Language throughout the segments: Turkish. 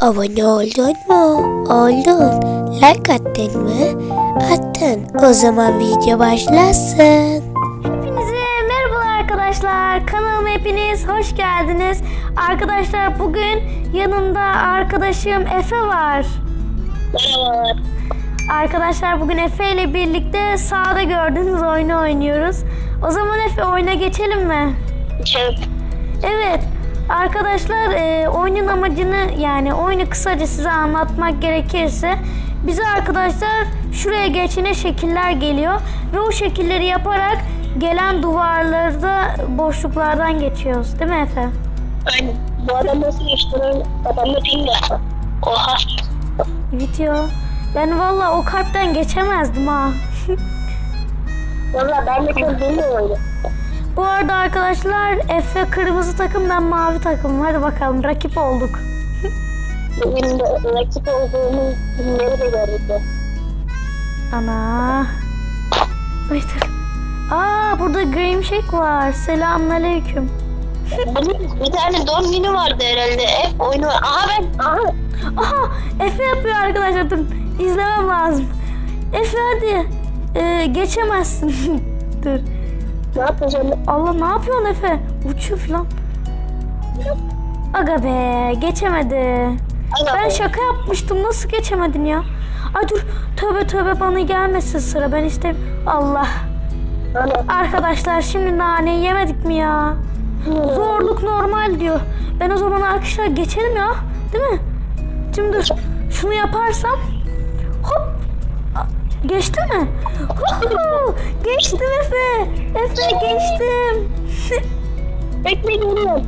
Abone oldun mu? Oldun. Like attın mı? Attın. O zaman video başlasın. Hepinize merhabalar arkadaşlar. Kanalıma hepiniz hoş geldiniz. Arkadaşlar bugün yanımda arkadaşım Efe var. Merhabalar. Arkadaşlar bugün Efe ile birlikte sahada gördüğünüz oyunu oynuyoruz. O zaman Efe oyuna geçelim mi? Şey, Evet. Arkadaşlar e, oyunun amacını yani oyunu kısaca size anlatmak gerekirse bize arkadaşlar şuraya geçene şekiller geliyor ve o şekilleri yaparak gelen duvarlarda boşluklardan geçiyoruz. Değil mi Efe? aynen. Bu adam nasıl lan? Adamda ping var. Oha. Video. Ben valla o kalpten geçemezdim ha. Valla ben de çok bilmiyorum. Bu arada arkadaşlar Efe kırmızı takım ben mavi takım. Hadi bakalım rakip olduk. De rakip olduğumuz günleri de gördük. de. Ana. Ay dur. Aa burada Graham Shake var. Selamünaleyküm. Bir tane doğum günü vardı herhalde. Hep oyunu var. Aha ben. Aha. Aha Efe yapıyor arkadaşlar dur. İzlemem lazım. Efe hadi. Ee, geçemezsin. dur. Ne yapacağım? Allah ne yapıyorsun Efe? Uçuyor falan. Aga be geçemedi. Aga Ben be. şaka yapmıştım. Nasıl geçemedin ya? Ay dur. Tövbe tövbe bana gelmesin sıra. Ben istem. Allah. Ana. Arkadaşlar şimdi naneyi yemedik mi ya? Zorluk normal diyor. Ben o zaman arkadaşlar geçelim ya. Değil mi? Şimdi dur. Şunu yaparsam. Geçti mi? Huhu! Geçtim Efe. Efe geçtim. Bekle geliyorum.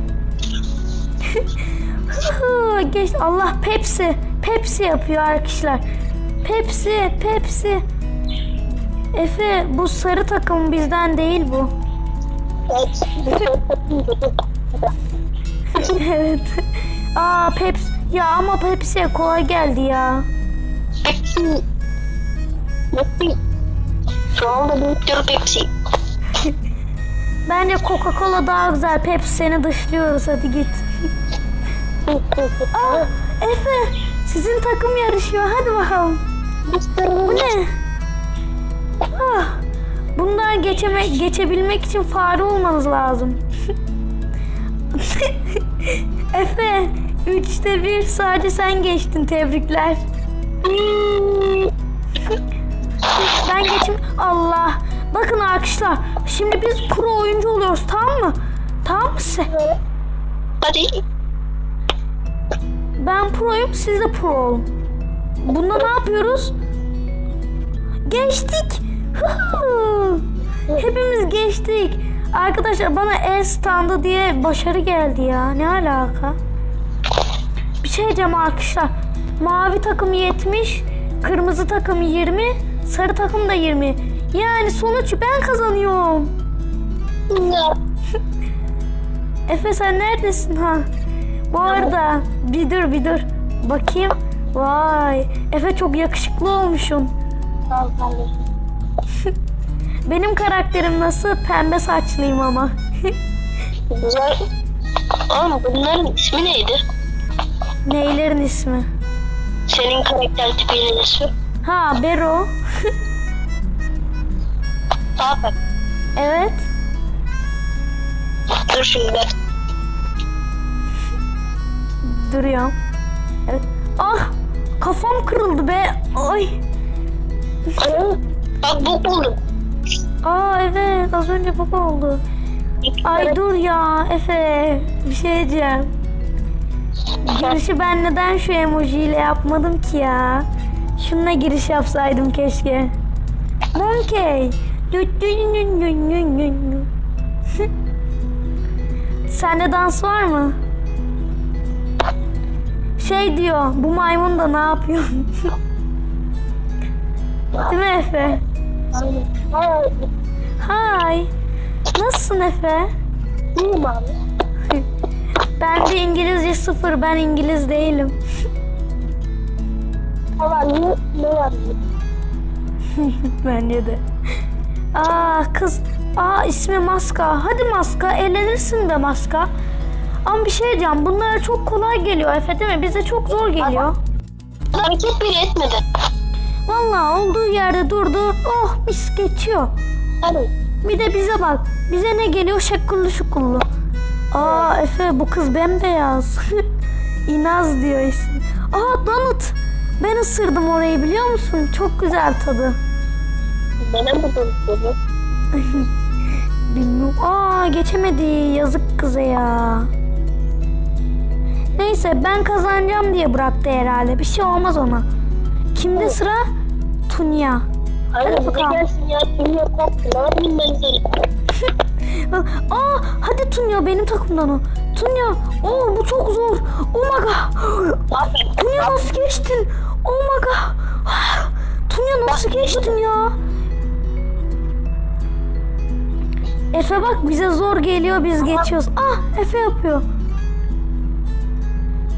Huhu! Geç. Allah Pepsi. Pepsi yapıyor arkadaşlar. Pepsi, Pepsi. Efe bu sarı takım bizden değil bu. Evet. Aa Pepsi. Ya ama Pepsi'ye kolay geldi ya. Pepsi. Pepsi. Şu anda büyüktür Pepsi. Bence Coca-Cola daha güzel. Pepsi seni dışlıyoruz. Hadi git. Aa Efe. Sizin takım yarışıyor. Hadi bakalım. Bu ne? Ah, bundan geçeme, geçebilmek için fare olmanız lazım. Efe, üçte bir sadece sen geçtin. Tebrikler. Ben geçim. Allah. Bakın arkadaşlar. Şimdi biz pro oyuncu oluyoruz tamam mı? Tamam mı size? Hadi. Ben proyum siz de pro olun. Bunda ne yapıyoruz? Geçtik. Hepimiz geçtik. Arkadaşlar bana el standı diye başarı geldi ya. Ne alaka? Bir şey diyeceğim arkadaşlar. Mavi takım 70, kırmızı takım 20, sarı takım da 20. Yani sonuç ben kazanıyorum. Efe sen neredesin ha? Bu arada bir dur bir dur. Bakayım. Vay. Efe çok yakışıklı olmuşsun. Sağ ol kardeşim. Benim karakterim nasıl? Pembe saçlıyım ama. Güzel. Oğlum bunların ismi neydi? Neylerin ismi? Senin karakter tipinin ismi. Ha Bero. Bak. Evet. Dur şimdi. Duruyorum. Evet. Ah! Kafam kırıldı be. Ay. Ana. Bak bu buldum. Aa evet az önce baba oldu. Ay dur ya Efe. Bir şey diyeceğim. Girişi ben neden şu emojiyle yapmadım ki ya? Şununla giriş yapsaydım keşke. Monkey. Sende dans var mı? Şey diyor, bu maymun da ne yapıyor? Değil mi Efe? Hi. Nasılsın Efe? iyiyim abi. Ben de İngilizce sıfır, ben İngiliz değilim. Ama ne, ne var? Bence de. Aa kız, aa ismi Maska. Hadi Maska, eğlenirsin be Maska. Ama bir şey diyeceğim. Bunlara çok kolay geliyor Efe değil mi? Bize çok zor geliyor. Hareket bile etmedi. Vallahi olduğu yerde durdu. Oh mis geçiyor. Hadi. Bir de bize bak. Bize ne geliyor? Şekilli şukullu. Aa Efe bu kız bembeyaz. İnaz diyor ismi. Aa Donut. Ben ısırdım orayı biliyor musun? Çok güzel tadı. Bana mı dönüştürdü? Bilmiyorum. Aa geçemedi. Yazık kıza ya. Neyse ben kazanacağım diye bıraktı herhalde. Bir şey olmaz ona. Kimde sıra? Tunya. Hayır bize bakalım. gelsin ya. Kim yok yok. Ne yapayım ben seni? Aa hadi Tunya benim takımdan o. Tunya. Oo bu çok zor. Oh my god. Aferin. Nasıl geçtin? Oh my god. Tunya nasıl geçtin ya? Efe bak bize zor geliyor biz geçiyoruz. Ah Efe yapıyor.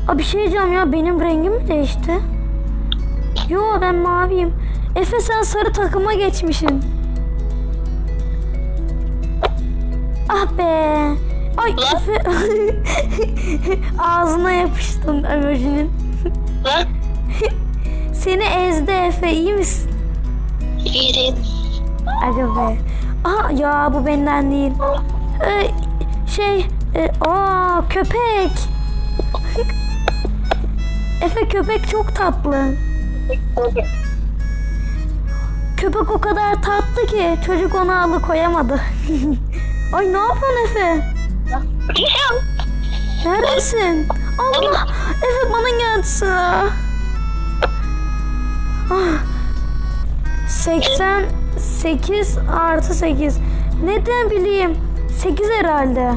Aa, bir şey diyeceğim ya benim rengim mi değişti? Yo ben maviyim. Efe sen sarı takıma geçmişsin. Ah be. Ay Efe. Ağzına yapıştın emojinin. Lan. Seni ezdi Efe iyi misin? Değil. Aga be. Aha ya bu benden değil. Ee, şey e, aa köpek. Efe köpek çok tatlı. Köpek o kadar tatlı ki çocuk onu alıkoyamadı. Ay ne yapıyorsun Efe? Neredesin? Allah! Efe bana sıra. Ah. 88 artı 8. Neden bileyim? 8 herhalde.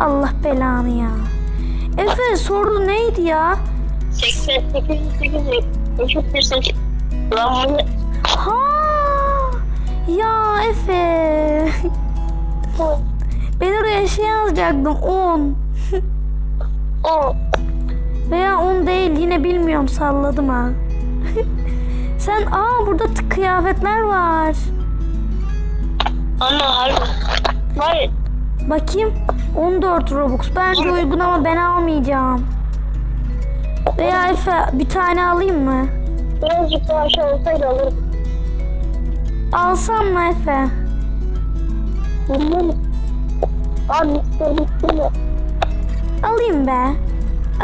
Allah belanı ya. Efe soru neydi ya? 88 8 eşittir 8. Lan bu ne? Ha! Ya Efe. Ben oraya şey yazacaktım 10. O. Veya 10 değil yine bilmiyorum salladım ha. Sen aa burada kıyafetler var. Ana harbi. Var. Bakayım 14 Robux. Bence uygun ama ben almayacağım. Veya Efe bir tane alayım mı? Birazcık daha aşağı olsaydı alırdım. Alsam mı Efe? Bilmiyorum. Mikser bitti mi? Alayım be.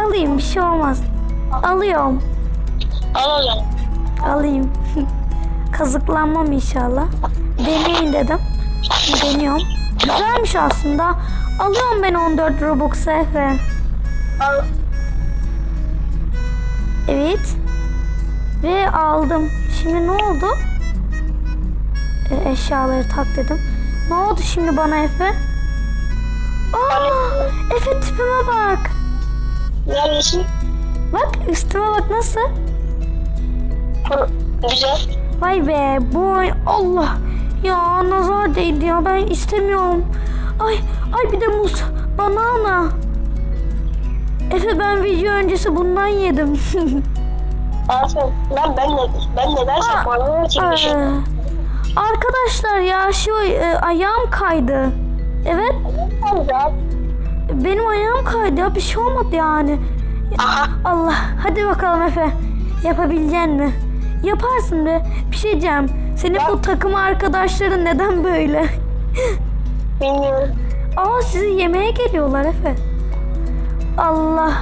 Alayım bir şey olmaz. Alıyorum. Al. Alayım. Kazıklanmam inşallah. Deneyin dedim. Deniyorum. Güzelmiş aslında. Alıyorum ben 14 Robux Efe. Al. Evet. Ve aldım. Şimdi ne oldu? E, eşyaları tak dedim. Ne oldu şimdi bana Efe? Aa, Efe tipime bak. Neredesin? Bak üstüme bak nasıl? Güzel. Vay be boy Allah. Ya nazar değdi ya ben istemiyorum. Ay ay bir de muz. Banana. Efe ben video öncesi bundan yedim. Aferin. Lan ben ne? Ben ne dersem bana Ee, çekmişim. Arkadaşlar ya şu e, ayağım kaydı. Evet Güzel. benim ayağım kaydı ya bir şey olmadı yani. Aha. Allah hadi bakalım Efe. Yapabilecek mi? Yaparsın be. Bir şey diyeceğim. Senin bu takım arkadaşların neden böyle? Bilmiyorum. Aa sizi yemeğe geliyorlar Efe. Allah.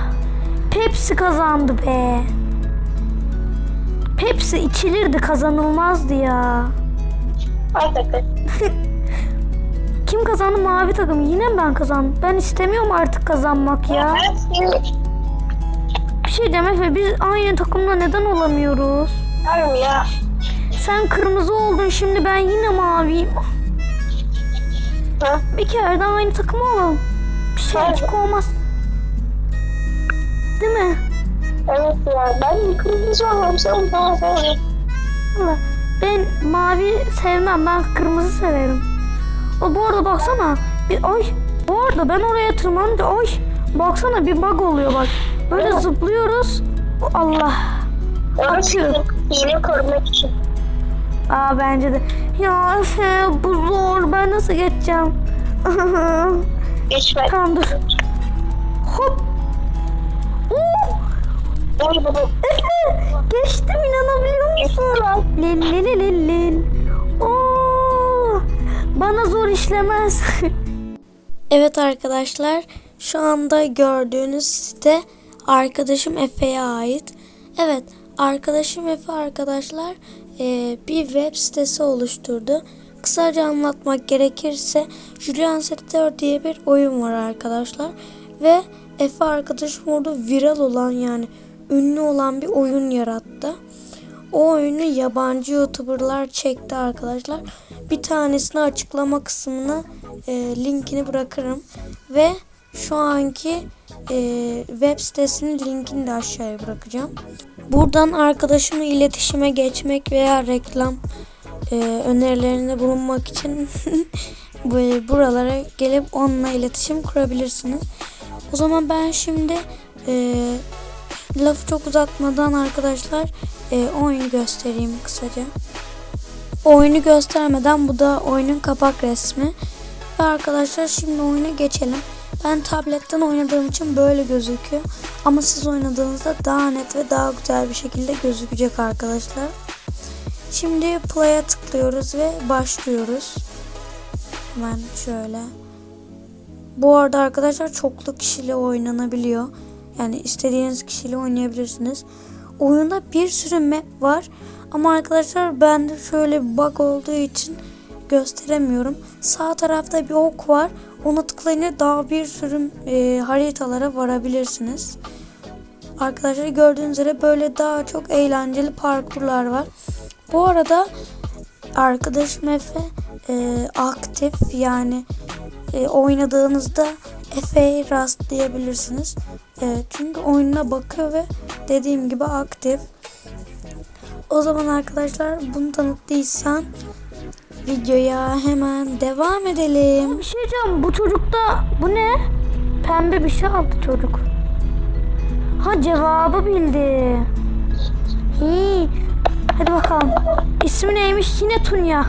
Pepsi kazandı be. Pepsi içilirdi kazanılmazdı ya. Takı. Kim kazandı? Mavi takım. Yine mi ben kazandım? Ben istemiyorum artık kazanmak ya. Bir şey diyeceğim Efe biz aynı takımda neden olamıyoruz? Harbi ya. Sen kırmızı oldun şimdi ben yine maviyim. Ha? Bir kere de aynı takım olalım. Bir şeycik olmaz. Değil mi? Evet ya. Ben kırmızı olayım. Sen söyle. Valla ben mavi sevmem. Ben kırmızı severim. O, bu arada baksana. Bir, ay bu arada ben oraya tırmanınca ay baksana bir bug oluyor bak. Böyle evet. zıplıyoruz. Allah. Açıyor. Yeni korumak için. Aa bence de. Ya şey, bu zor. Ben nasıl geçeceğim? Geçme. Tamam dur. Hop. Oh. Oo. Efe geçtim inanabiliyor musun? Lil lil lil lil bana zor işlemez. Evet arkadaşlar şu anda gördüğünüz site arkadaşım Efe'ye ait. Evet arkadaşım Efe arkadaşlar eee, bir web sitesi oluşturdu. Kısaca anlatmak gerekirse Julian Setter diye bir oyun var arkadaşlar. Ve Efe arkadaşım orada viral olan yani ünlü olan bir oyun yarattı. O oyunu yabancı youtuberlar çekti arkadaşlar. Bir tanesini açıklama kısmına e, linkini bırakırım. Ve şu anki e, web sitesinin linkini de aşağıya bırakacağım. Buradan arkadaşımla iletişime geçmek veya reklam e, önerilerinde bulunmak için buralara gelip onunla iletişim kurabilirsiniz. O zaman ben şimdi e, lafı çok uzatmadan arkadaşlar e, oyunu göstereyim kısaca. Oyunu göstermeden bu da oyunun kapak resmi. Ve arkadaşlar şimdi oyuna geçelim. Ben tabletten oynadığım için böyle gözüküyor. Ama siz oynadığınızda daha net ve daha güzel bir şekilde gözükecek arkadaşlar. Şimdi play'a tıklıyoruz ve başlıyoruz. Hemen şöyle. Bu arada arkadaşlar çoklu kişiyle oynanabiliyor. Yani istediğiniz kişiyle oynayabilirsiniz. Oyunda bir sürü map var. Ama arkadaşlar bende şöyle bir bug olduğu için gösteremiyorum. Sağ tarafta bir ok var. Ona tıklayınca daha bir sürü e, haritalara varabilirsiniz. Arkadaşlar gördüğünüz üzere böyle daha çok eğlenceli parkurlar var. Bu arada arkadaşım Efe e, aktif yani e, oynadığınızda Efe'ye rastlayabilirsiniz. E, çünkü oyununa bakıyor ve dediğim gibi aktif. O zaman arkadaşlar bunu tanıttıysan videoya hemen devam edelim. Bir şey diyeceğim bu çocukta bu ne? Pembe bir şey aldı çocuk. Ha cevabı bildi. Hi. Hadi bakalım. İsmi neymiş? Yine Tunya.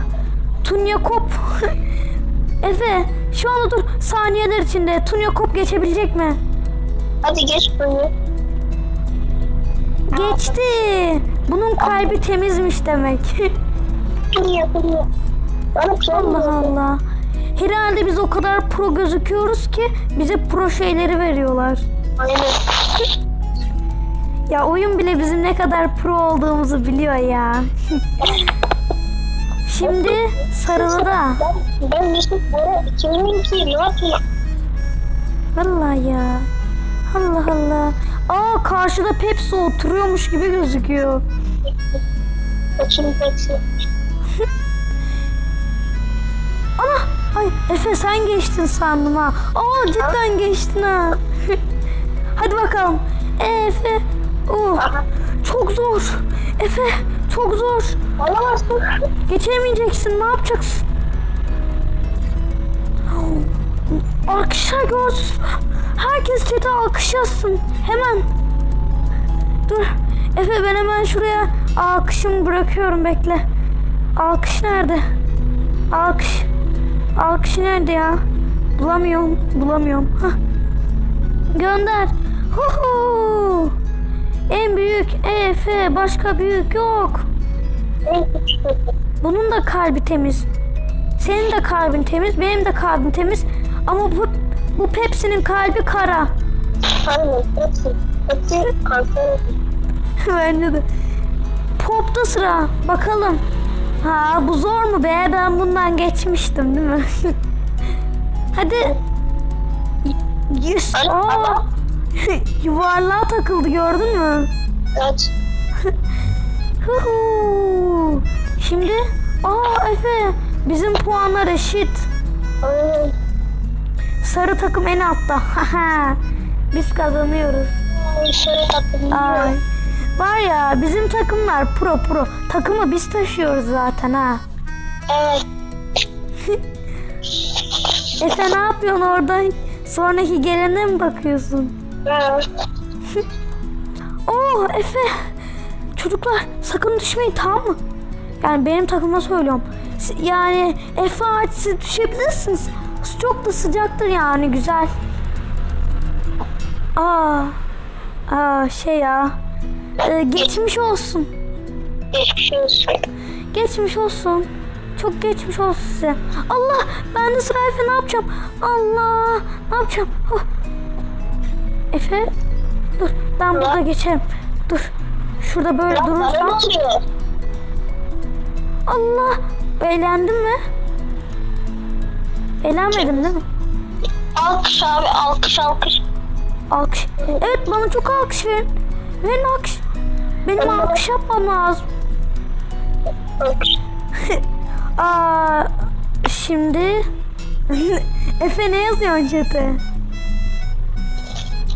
Tunya Kop. Efe şu anda dur saniyeler içinde Tunya Kop geçebilecek mi? Hadi geç bunu. Geçti. Bunun kalbi temizmiş demek. Şey Allah. Allah. Herhalde biz o kadar pro gözüküyoruz ki bize pro şeyleri veriyorlar. Aynen. Ya oyun bile bizim ne kadar pro olduğumuzu biliyor ya. Şimdi sarılı da. Ben, ben Mesut Bora 2002 ne yapayım? Vallahi ya. Allah Allah. Aa karşıda Pepsi oturuyormuş gibi gözüküyor. Açın hepsi. Ana! Ay Efe sen geçtin sandım ha. Aa cidden geçtin ha. Hadi bakalım. Efe. Oh, çok zor. Efe çok zor. Alamazsın. Geçemeyeceksin. Ne yapacaksın? Alkışlar görsün. Herkes chat'e alkış yazsın. Hemen. Dur. Efe ben hemen şuraya alkışımı bırakıyorum bekle. Alkış nerede? Alkış. Alkış nerede ya? Bulamıyorum. Bulamıyorum. Hah. Gönder. Huhu. En büyük Efe. Başka büyük yok. Bunun da kalbi temiz. Senin de kalbin temiz, benim de kalbim temiz. Ama bu, bu Pepsi'nin kalbi kara. Aynen. Hepsi. Hepsi kanser. Bence de. Pop'ta sıra. Bakalım. Ha bu zor mu be? Ben bundan geçmiştim değil mi? Hadi. Yüz. Aa. Yuvarlığa takıldı gördün mü? Kaç. Şimdi. Aa Efe. Bizim puanlar eşit. Aynen. Sarı takım en altta. Biz kazanıyoruz. Şöyle tatlım. Ay. Var ya bizim takımlar pro pro. Takımı biz taşıyoruz zaten ha. Evet. Efe ne yapıyorsun orada? Sonraki gelene mi bakıyorsun? Ha. Oo Efe. Çocuklar sakın düşmeyin tamam mı? Yani benim takıma söylüyorum. Yani Efe hariç siz düşebilirsiniz. Çok da sıcaktır yani güzel. Aa, aa şey ya. Ee, geçmiş olsun. Geçmiş olsun. Geçmiş olsun. Çok geçmiş olsun size. Allah ben de sıra Efe ne yapacağım? Allah ne yapacağım? Oh. Efe dur ben burada geçerim. Dur. Şurada böyle ne durursam. Allah eğlendin mi? Eğlenmedim değil mi? Alkış abi alkış alkış. Alkış. Evet bana çok alkış verin. Verin alkış. Benim alkış yapmam lazım. Aa, şimdi Efe ne yazıyor chat'e?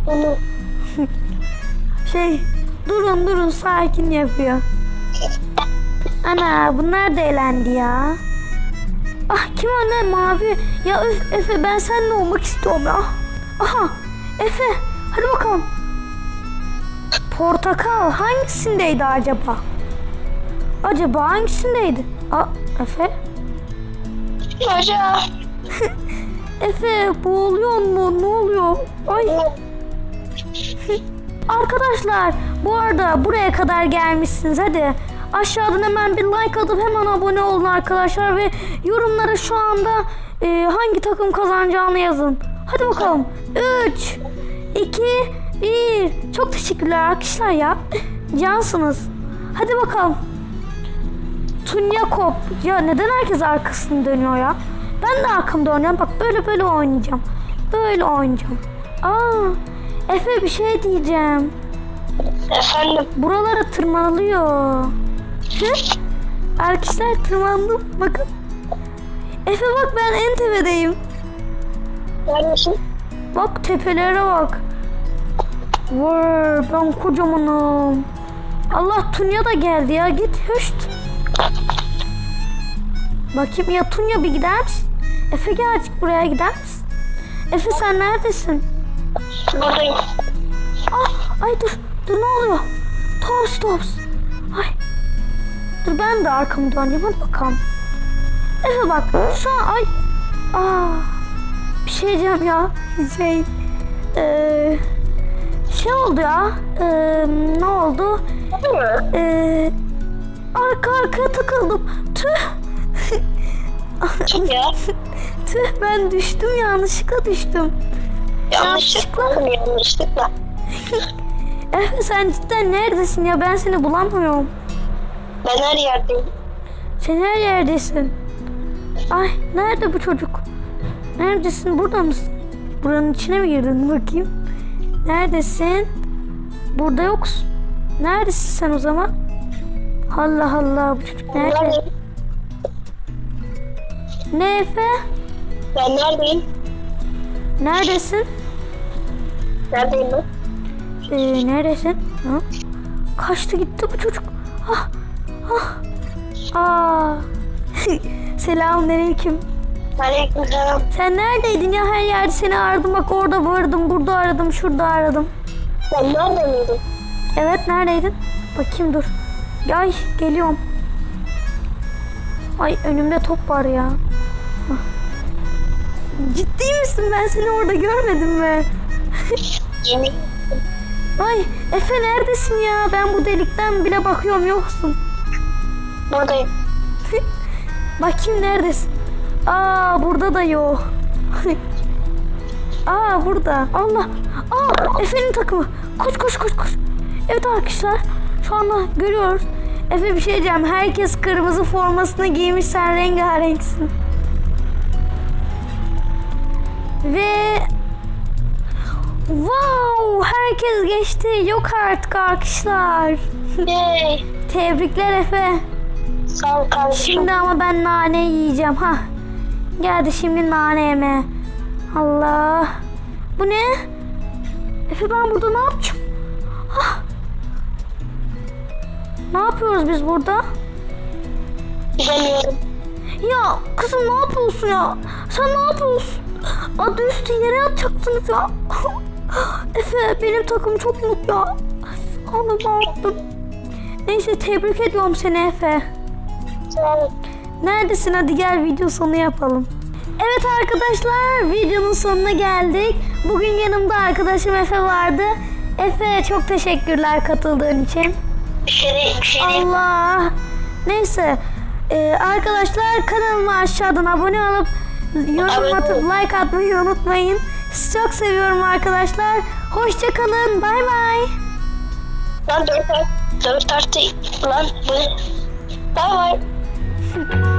Bunu Şey durun durun sakin yapıyor. Ana bunlar da eğlendi ya. Ah kim o ne mavi? Ya öf, Efe ben seninle olmak istiyorum ya. Aha Efe hadi bakalım. Portakal hangisindeydi acaba? Acaba hangisindeydi? Aa Efe? hoca. Efe boğuluyor mu? Ne oluyor? Ay Arkadaşlar bu arada buraya kadar gelmişsiniz hadi. Aşağıdan hemen bir like atıp hemen abone olun arkadaşlar ve yorumlara şu anda e, hangi takım kazanacağını yazın. Hadi bakalım. 3 2 1 Çok teşekkürler arkadaşlar ya. Cansınız. Hadi bakalım. Tunyakop. Ya neden herkes arkasını dönüyor ya? Ben de arkamda oynuyorum. Bak böyle böyle oynayacağım. Böyle oynayacağım. Aa, Efe bir şey diyeceğim. Efendim. Buralara tırmanılıyor. Hı? Arkadaşlar tırmandım. Bakın. Efe bak ben en tepedeyim. Neredesin? Bak tepelere bak. Vay ben kocamanım. Allah Tunya da geldi ya git höşt. Bakayım ya Tunya bir gider misin? Efe gel azıcık buraya gider misin? Efe sen neredesin? Buradayım. Ah, ay dur dur ne oluyor? Tops tops. Ay. Dur ben de arkamı döneyim hadi bakalım. Efe bak şu an ay. Aa, bir şey diyeceğim ya. Şey. Eee şey oldu ya. Eee ne oldu? Eee arka arkaya takıldım. Tüh. Tüh ben düştüm yanlışlıkla düştüm. Yanlışlıkla. Yanlışlıkla. Efe sen cidden neredesin ya ben seni bulamıyorum. Ben her yerdeyim. Sen her yerdesin. Ay nerede bu çocuk? Neredesin? Burada mısın? Buranın içine mi girdin? Bakayım. Neredesin? Burada yoksun. Neredesin sen o zaman? Allah Allah bu çocuk nerede? Neredeyim? Ne Efe? Ben neredeyim? Neredesin? Neredeyim ben? Ee, neredesin? Ha? Kaçtı gitti bu çocuk. Ah, ah. Aa. Selamünaleyküm. Aleyküm selam. Sen neredeydin ya? Her yerde seni aradım. Bak orada vardım, burada aradım, şurada aradım. Sen nerede miydin? Evet neredeydin? Bakayım dur. Ay geliyorum. Ay önümde top var ya. Hah. Ciddi misin? Ben seni orada görmedim mi? Yemin. Ay Efe neredesin ya? Ben bu delikten bile bakıyorum yoksun. Buradayım. Bakayım neredesin? Aa burada da yok. Aa burada. Allah. Aa Efe'nin takımı. Koş koş koş koş. Evet arkadaşlar şu anda görüyoruz. Efe bir şey diyeceğim. Herkes kırmızı formasını giymiş. Sen rengarenksin. Ve Wow! Herkes geçti. Yok artık arkadaşlar. Yay. Tebrikler Efe. Sağ ol kardeşim. Şimdi ama ben nane yiyeceğim ha. Geldi şimdi nane yeme. Allah. Bu ne? Efe ben burada ne yapacağım? Ah. Ne yapıyoruz biz burada? Bilemiyorum. Ya kızım ne yapıyorsun ya? Sen ne yapıyorsun? Adı üstü yere atacaktınız ya. Efe benim takım çok mutlu ya. Onu ne yaptım? Neyse tebrik ediyorum seni Efe. Neredesin? Hadi gel video sonu yapalım. Evet arkadaşlar videonun sonuna geldik. Bugün yanımda arkadaşım Efe vardı. Efe çok teşekkürler katıldığın için. Allah. Neyse. Ee, arkadaşlar kanalıma aşağıdan abone olup yorum atıp like atmayı unutmayın. Sizi çok seviyorum arkadaşlar. Hoşça kalın. Bay bay. Lan dört artı lan bu. Bay bay. Thank you.